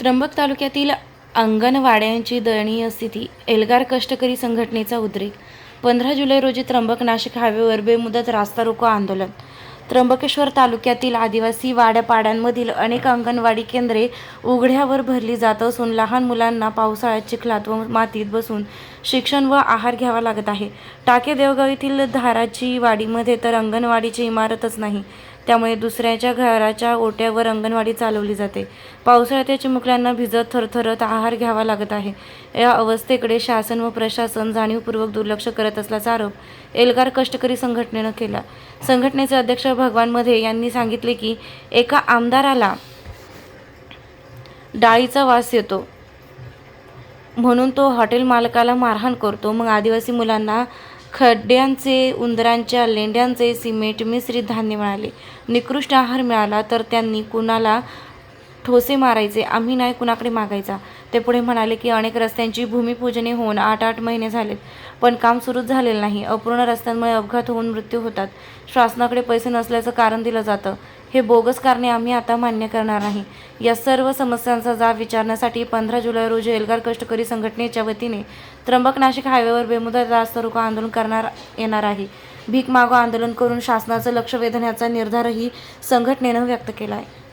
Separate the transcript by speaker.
Speaker 1: त्र्यंबक तालुक्यातील अंगणवाड्यांची दयनीय स्थिती एल्गार कष्टकरी संघटनेचा उद्रेक. पंधरा जुलै रोजी त्र्यंबक नाशिक हायवेवर बेमुदत रास्ता रोको आंदोलन. त्र्यंबकेश्वर तालुक्यातील आदिवासी वाड्यापाड्यांमधील अनेक अंगणवाडी केंद्रे उघड्यावर भरली जात असून लहान मुलांना पावसाळ्यात चिखलात व मातीत बसून शिक्षण व आहार घ्यावा लागत आहे. टाके देवगाव येथील धाराची वाडीमध्ये तर अंगणवाडीची इमारतच नाही. त्यामुळे दुसऱ्याच्या घराच्या ओट्यावर अंगणवाडी चालवली जाते. पावसाळ्यात या चिमुकल्यांना भिजत थरथरत आहार घ्यावा लागत आहे. या अवस्थेकडे शासन व प्रशासन जाणीवपूर्वक दुर्लक्ष करत असल्याचा आरोप एल्गार कष्टकरी संघटनेनं केला. संघटनेचे अध्यक्ष भगवानमध्ये यांनी सांगितले की एका आमदाराला डाळीचा वास येतो. म्हणून तो हॉटेल मालकाला मारहाण करतो. मग आदिवासी मुलांना खड्ड्यांचे उंदरांच्या लेंड्यांचे सिमेंट मिश्रित धान्य मिळाले. निकृष्ट आहार मिळाला तर त्यांनी कुणाला ठोसे मारायचे आम्ही नाही कुणाकडे मागायचा. ते पुढे म्हणाले की अनेक रस्त्यांची भूमिपूजने होऊन आठ आठ महिने झालेत पण काम सुरूच झालेलं नाही. अपूर्ण रस्त्यांमुळे अपघात होऊन मृत्यू होतात. शासनाकडे पैसे नसल्याचं कारण दिलं जातं. हे बोगस कारणे आम्ही आता मान्य करणार नाही. या सर्व समस्यांचा जाब विचारण्यासाठी पंधरा जुलै रोजी एल्गार कष्टकरी संघटनेच्या वतीने त्र्यंबक नाशिक हायवेवर बेमुदत रास्ता आंदोलन करणार येणार आहे. भीक मागो आंदोलन करून शासनाचं लक्ष वेधण्याचा निर्धारही संघटनेनं व्यक्त केला आहे